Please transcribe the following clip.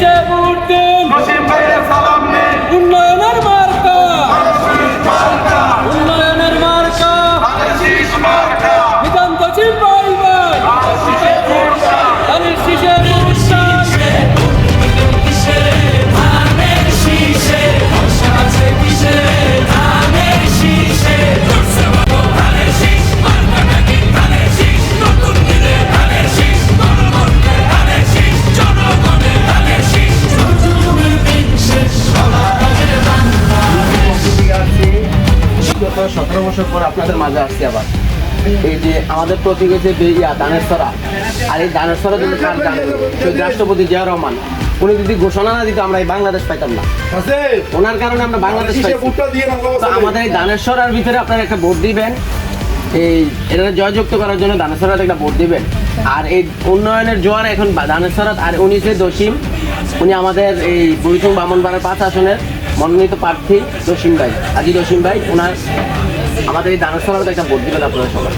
Vencemos! সতেরো বছর পর আপনাদের মাঝে আসছি আবার। এই যে আমাদের প্রতীক বেরিয়া দানের সরা আর এই দানের সরা যদি কার শহীদ রাষ্ট্রপতি জিয়া রহমান উনি যদি ঘোষণা না দিত আমরা এই বাংলাদেশ পাইতাম না। ওনার কারণে আমরা বাংলাদেশ আমাদের এই দানের সরার ভিতরে আপনারা একটা ভোট দিবেন। এই এটা জয়যুক্ত করার জন্য দানের সরাতে একটা ভোট দিবেন। আর এই উন্নয়নের জোয়ার এখন সরাত আর উনি যে দসিম উনি আমাদের এই বুড়িচুং বামনবাড়ের পাঁচ আসনের মনোনীত প্রার্থী দসিম ভাই আজি দসিম ভাই। ওনার আমাদের এই দানের সরাতে একটা ভোট দিবেন আপনারা সবাই।